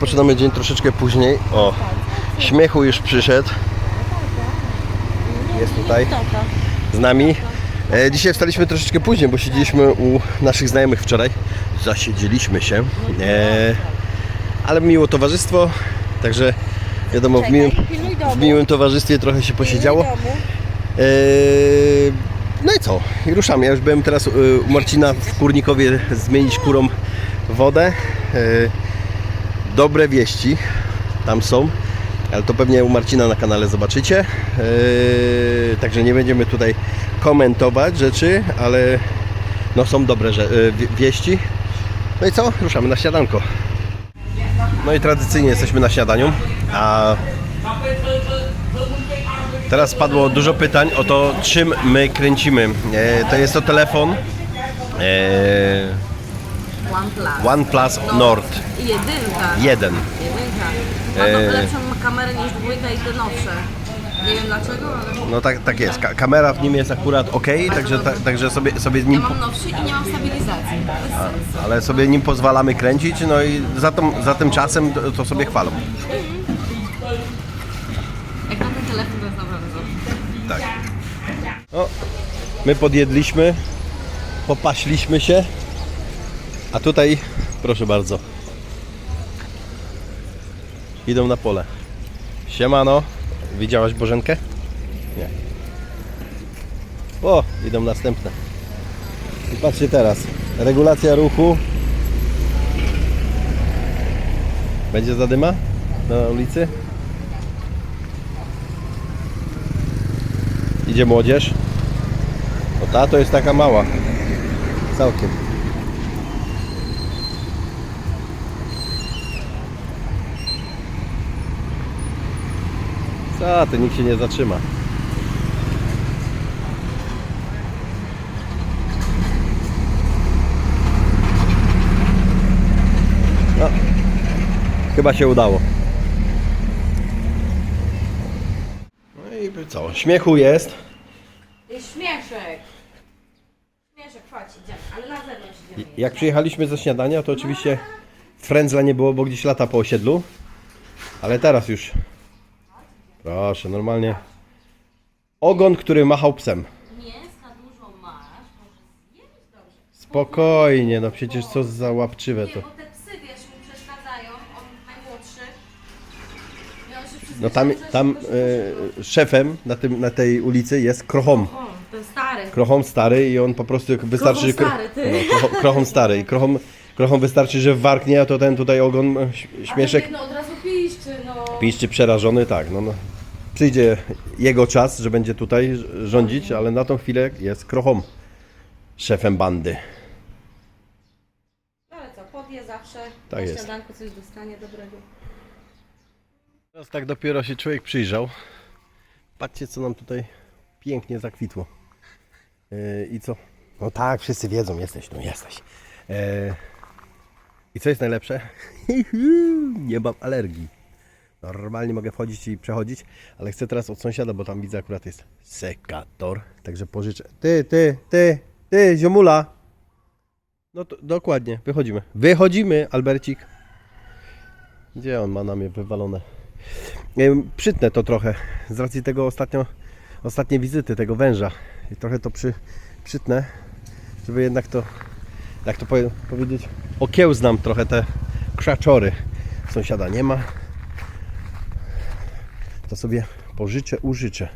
rozpoczynamy dzień troszeczkę później. O, śmiechu już przyszedł. Jest tutaj z nami. E, dzisiaj wstaliśmy troszeczkę później, bo siedzieliśmy u naszych znajomych wczoraj. Zasiedzieliśmy się. E, ale miło towarzystwo, także wiadomo, w miłym, w miłym towarzystwie trochę się posiedziało. Eee, No i co? I ruszamy. Ja już byłem teraz y, u Marcina w Kurnikowie zmienić kurom wodę. Dobre wieści tam są, ale to pewnie u Marcina na kanale zobaczycie. Eee, Także nie będziemy tutaj komentować rzeczy, ale no są dobre y, wie- wieści. No i co? Ruszamy na śniadanko. No i tradycyjnie jesteśmy na śniadaniu, a Teraz padło dużo pytań o to, czym my kręcimy. E, to jest to telefon e, OnePlus. OnePlus Nord I jedynka. 1. Jedynka. Ma to Eee. lepszą kamerę niż dwójka i te nowsze. Nie wiem dlaczego, ale No tak, tak jest. Ka- kamera w nim jest akurat ok, także, ta, także sobie, sobie z nim, ja mam nowszy i nie mam stabilizacji. Bez sensu. ale sobie nim pozwalamy kręcić, no i za, tą, za tym czasem to, to sobie chwalą. Jak na ten telefon to jest naprawdę dobrze. Tak. O, my podjedliśmy, popaśliśmy się, a tutaj, proszę bardzo, idą na pole. Siemano, widziałaś Bożenkę? Nie. O, idą następne. I patrzcie teraz, regulacja ruchu. Będzie zadyma na ulicy? Idzie młodzież. O ta to jest taka mała. Całkiem. Co ty, nikt się nie zatrzyma. No, chyba się udało. No i co? Śmiechu jest. Jest śmieszek. Śmieszek, chodź, idziemy. Ale na zewnątrz idziemy. Jak przyjechaliśmy ze śniadania, to oczywiście frędzla nie było, bo gdzieś lata po osiedlu. Ale teraz już. Proszę, normalnie. Ogon, który machał psem. Mięska dużo masz, może zjeść dobrze. Spokojnie, no przecież co za łapczywe Nie, to. bo te psy, wiesz, mu przeszkadzają. On najmłodszy. I on się przyzwyczaił, No tam, że tam się e, szefem na, tym, na tej ulicy jest Krochom. O, ten stary. Krochom stary i on po prostu jak wystarczy... Krochom stary, ty. No, krochom, krochom stary i krochom, krochom wystarczy, że warknie, a to ten tutaj ogon e, ś- śmieszek. A ten, no od razu piszczy, no. Piszczy przerażony, tak. No, no. Przyjdzie jego czas, że będzie tutaj rządzić, ale na tą chwilę jest Krochom szefem bandy. Ale co, podje zawsze. Tak na jest. śniadanku coś dostanie dobrego. Teraz tak dopiero się człowiek przyjrzał. Patrzcie, co nam tutaj pięknie zakwitło. Yy, I co? No tak, wszyscy wiedzą, jesteś, no jesteś. Yy, I co jest najlepsze? Nie mam alergii. Normalnie mogę wchodzić i przechodzić, ale chcę teraz od sąsiada, bo tam widzę akurat jest sekator, także pożyczę. Ty, ty, ty, ty, ziomula. No to dokładnie, wychodzimy. Wychodzimy, Albercik. Gdzie on ma na mnie wywalone? Przytnę to trochę z racji tego ostatnio, ostatniej wizyty tego węża. I trochę to przy, przytnę, żeby jednak to, jak to powie- powiedzieć, okiełznam trochę te krzaczory. Sąsiada nie ma. To sobie pożyczę, użyczę.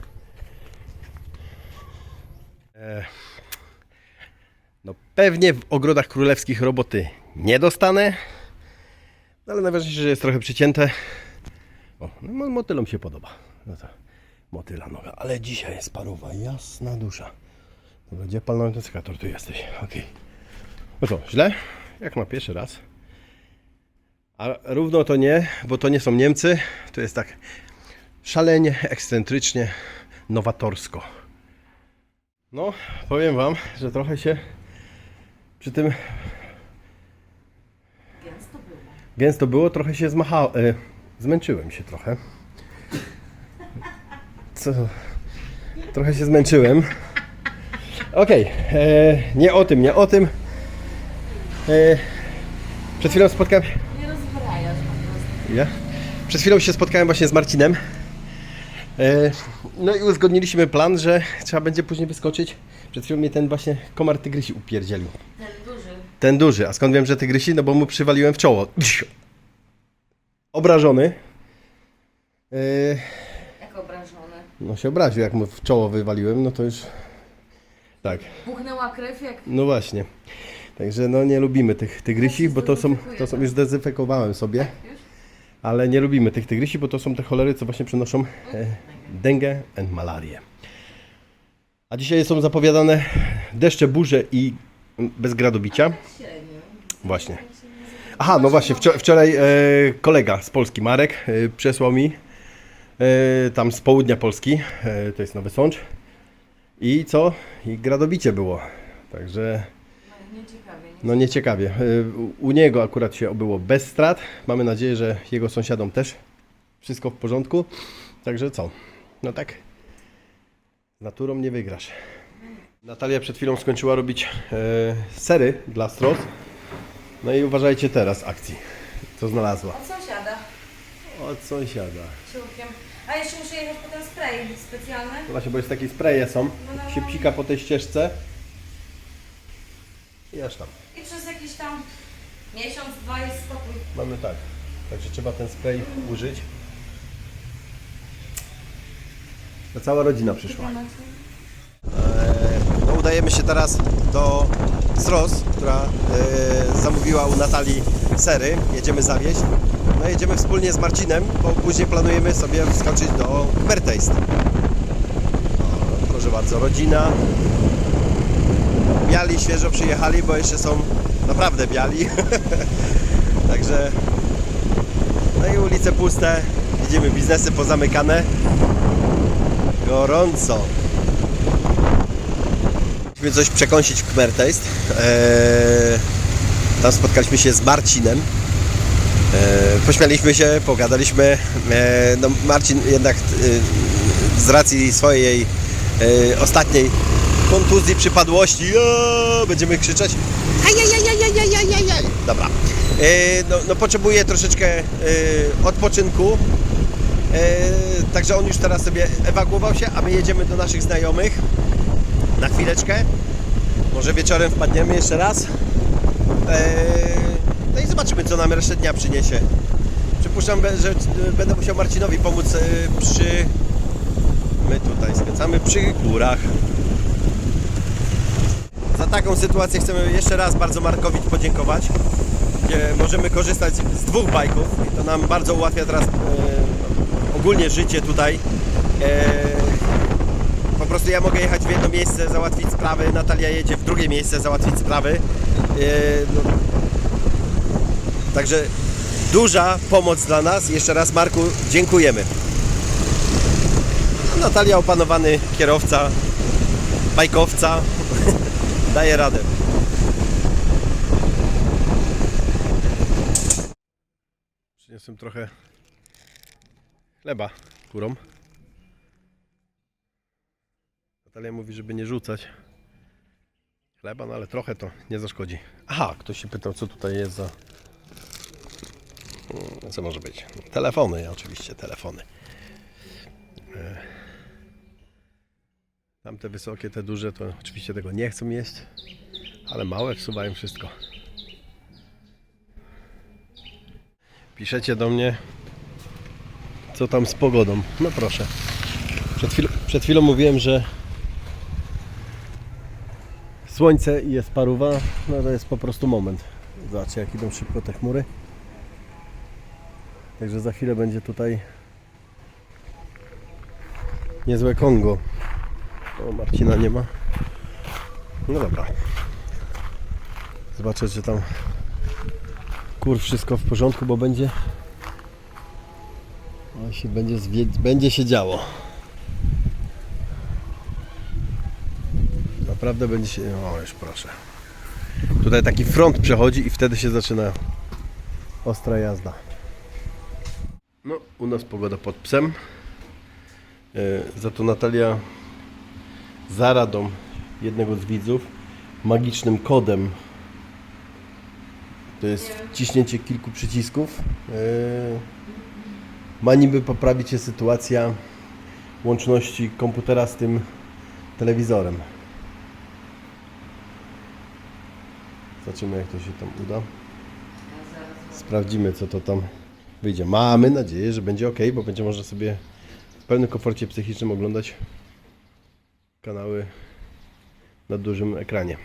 E, No pewnie w ogrodach królewskich roboty nie dostanę. No, ale najważniejsze, że jest trochę przycięte. O, no, mo- motylom się podoba. No to motyla noga. Ale dzisiaj jest paruwa, jasna dusza. Dobra, gdzie palnąłem ten sekator? Tu jesteś, okej. No to, źle? Jak na pierwszy raz. A równo to nie, bo to nie są Niemcy. To jest tak szalenie, ekscentrycznie, nowatorsko. No, powiem Wam, że trochę się przy tym Więc to było. Więc to było, trochę się zmachało. E, zmęczyłem się trochę. Co? Trochę się zmęczyłem. Okej, e, nie o tym, nie o tym. E, przed chwilą spotkałem. Nie rozbrajasz po prostu. Ja? Przed chwilą się spotkałem właśnie z Marcinem. E, No i uzgodniliśmy plan, że trzeba będzie później wyskoczyć. Przed chwilą mnie ten właśnie komar tygrysi upierdzielił. Ten duży. Ten duży. A skąd wiem, że tygrysi? No bo mu przywaliłem w czoło. Obrażony. E, Jak obrażony. No się obraził, jak mu w czoło wywaliłem, no to już... Tak. Puchnęła krew jak... No właśnie. Także no nie lubimy tych tygrysi, bo to są, to są już zdezynfekowałem sobie, Już? Ale nie lubimy tych tygrysi, bo to są te cholery, co właśnie przenoszą e, dengę and malarię. A dzisiaj są zapowiadane deszcze, burze i mm, bez gradobicia. Właśnie. Aha, no właśnie, wczor- wczoraj e, kolega z Polski, Marek, e, przesłał mi tam z południa Polski, to jest Nowy Sącz. I co? I gradobicie było. Także No, nieciekawie. Nie? No nieciekawie. Y, u- niego akurat się obyło bez strat. Mamy nadzieję, że jego sąsiadom też wszystko w porządku. Także co? No tak. Z naturą nie wygrasz. Natalia przed chwilą skończyła robić e, sery dla stros. No i uważajcie teraz akcji. Co znalazła? Od sąsiada. Od sąsiada. Ciurkiem. A jeszcze muszę jechać po ten spray specjalny. No Właśnie, bo jest takie spreje są. Się pika po tej ścieżce. I aż tam. Tam miesiąc, dwa jest spokój. Mamy tak. Także trzeba ten spray użyć. To cała rodzina przyszła. No, udajemy się teraz do Sros, która e, zamówiła u Natalii sery. Jedziemy zawieźć. No jedziemy wspólnie z Marcinem, bo później planujemy sobie wskoczyć do Bertaste. Proszę bardzo, rodzina. Biali świeżo przyjechali, bo jeszcze są naprawdę biali. Także no i ulice puste. Widzimy biznesy pozamykane. Gorąco. Musimy coś przekąsić w Kmertaste. Eee, tam spotkaliśmy się z Marcinem. Eee, pośmialiśmy się, pogadaliśmy. Eee, no Marcin jednak e, z racji swojej e, ostatniej kontuzji, przypadłości o, będziemy krzyczeć Ajajajajajajajajaj. Dobra. E, no, no potrzebuje troszeczkę e, odpoczynku. E, także on już teraz sobie ewakuował się, a my jedziemy do naszych znajomych na chwileczkę. Może wieczorem wpadniemy jeszcze raz. No i zobaczymy, co nam resztę dnia przyniesie. Przypuszczam, że będę musiał Marcinowi pomóc przy... My tutaj skręcamy przy górach. Za taką sytuację chcemy jeszcze raz bardzo Markowi podziękować, możemy korzystać z dwóch bajków i to nam bardzo ułatwia teraz e, ogólnie życie tutaj. E, po prostu ja mogę jechać w jedno miejsce, załatwić sprawy, Natalia jedzie w drugie miejsce, załatwić sprawy. E, no, także duża pomoc dla nas. Jeszcze raz Marku dziękujemy. Natalia opanowany kierowca, bajkowca. Daje radę. Przyniosłem trochę chleba kurom. Natalia mówi, żeby nie rzucać chleba, no ale trochę to nie zaszkodzi. Aha, ktoś się pytał, co tutaj jest za... Hmm, Co może być? Telefony, oczywiście, telefony. Tamte wysokie, te duże, to oczywiście tego nie chcą jeść, ale małe wsuwają wszystko. Piszecie do mnie, co tam z pogodą. No proszę. Przed, chwil, przed chwilą mówiłem, że słońce i jest paruwa. No to jest po prostu moment. Zobaczcie, jak idą szybko te chmury. Także za chwilę będzie tutaj niezłe Kongo. O, Marcina nie ma. No dobra. Zobaczę, czy tam kur wszystko w porządku, bo będzie o, się będzie, będzie się działo. Naprawdę będzie się... O, już proszę. Tutaj taki front przechodzi i wtedy się zaczyna ostra jazda. No, u nas pogoda pod psem. E, Za to Natalia za radą jednego z widzów magicznym kodem To jest ciśnięcie kilku przycisków. Yy, Ma niby poprawić się sytuacja łączności komputera z tym telewizorem. Zobaczymy jak to się tam uda. Sprawdzimy co to tam wyjdzie. Mamy nadzieję, że będzie ok, bo będzie można sobie w pełnym komforcie psychicznym oglądać kanały na dużym ekranie.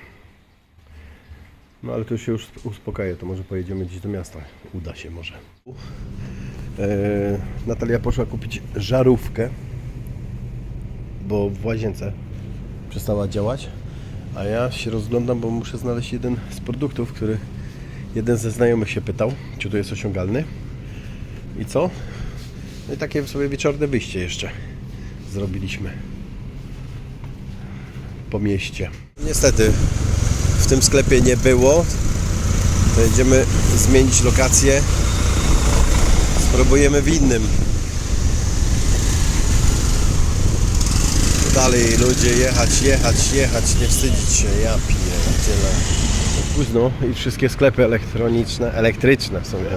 No ale to się już uspokaja, to może pojedziemy gdzieś do miasta. Uda się może. E, Natalia poszła kupić żarówkę, bo w łazience przestała działać, a ja się rozglądam, bo muszę znaleźć jeden z produktów, który jeden ze znajomych się pytał, czy to jest osiągalny. I co? No i takie sobie wieczorne wyjście jeszcze zrobiliśmy po mieście. Niestety w tym sklepie nie było. Będziemy zmienić lokację. Spróbujemy w innym. Dalej ludzie jechać, jechać, jechać, nie wstydzić się. Ja pierdzielę. Późno i wszystkie sklepy elektroniczne, elektryczne w sumie.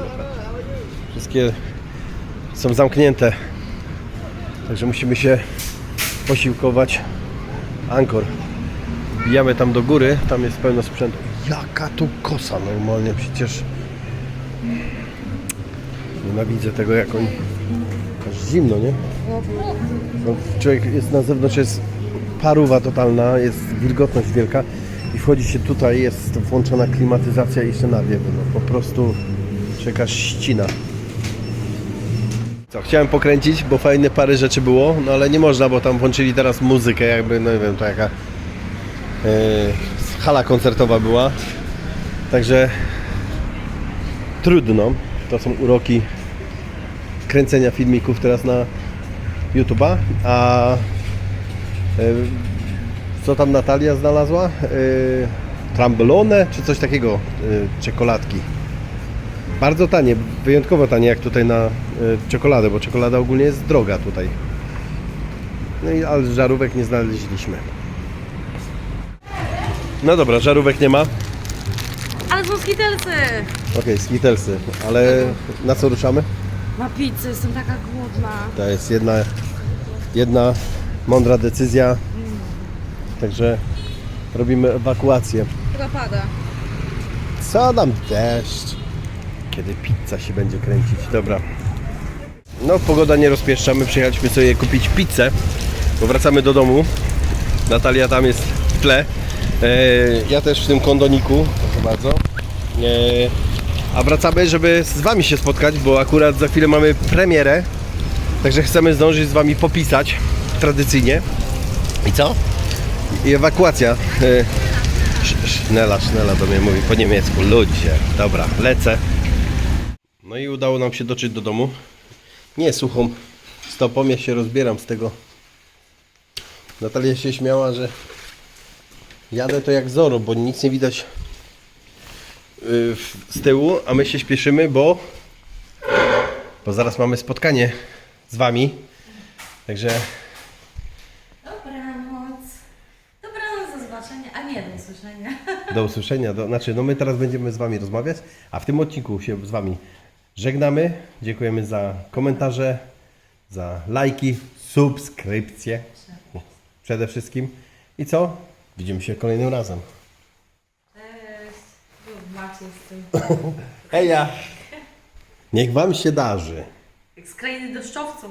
Wszystkie są zamknięte. Także musimy się posiłkować. Ankor. Wbijamy tam do góry, tam jest pełno sprzętu. Jaka tu kosa normalnie, przecież nienawidzę tego jak oni... Aż zimno, nie? No, człowiek jest na zewnątrz, jest paruwa totalna, jest wilgotność wielka i wchodzi się tutaj, jest włączona klimatyzacja i nawiewy. No, po prostu czeka ścina. Co, chciałem pokręcić, bo fajne parę rzeczy było, no ale nie można, bo tam włączyli teraz muzykę, jakby, no nie wiem, to jaka hala koncertowa była. Także trudno. To są uroki kręcenia filmików teraz na YouTube'a. A e, co tam Natalia znalazła? E, Trambolone czy coś takiego? E, czekoladki. Bardzo tanie, wyjątkowo tanie jak tutaj na czekoladę, bo czekolada ogólnie jest droga tutaj. No i ale żarówek nie znaleźliśmy. No dobra, żarówek nie ma. Ale są skitelcy! Okej, skitelsy, ale na co ruszamy? Na pizzę, jestem taka głodna. To jest jedna, jedna mądra decyzja. Także robimy ewakuację. Chyba pada. Co nam deszcz? Kiedy pizza się będzie kręcić. Dobra. No, pogoda nie rozpieszczamy. Przyjechaliśmy sobie kupić pizzę, bo wracamy do domu. Natalia tam jest w tle. E, ja też w tym kondoniku. Proszę bardzo. E, a wracamy, żeby z Wami się spotkać, bo akurat za chwilę mamy premierę. Także chcemy zdążyć z Wami popisać tradycyjnie. I co? I ewakuacja. E, Sz- Sznela, sznela do mnie mówi po niemiecku. Ludzie. Dobra, lecę. No i udało nam się dotrzeć do domu. Nie suchą stopą, ja się rozbieram z tego. Natalia się śmiała, że jadę to jak Zoro, bo nic nie widać yy, w- z tyłu, a my się śpieszymy, bo bo zaraz mamy spotkanie z Wami. Także Dobranoc. Dobranoc, do zobaczenia. A nie, do usłyszenia. Do usłyszenia. Do, znaczy, no my teraz będziemy z Wami rozmawiać, a w tym odcinku się z Wami żegnamy. Dziękujemy za komentarze, za lajki, subskrypcje przede wszystkim. I co? Widzimy się kolejnym razem. Cześć. Macie z tym. Heja! Niech Wam się darzy. Jak z krainy deszczowców.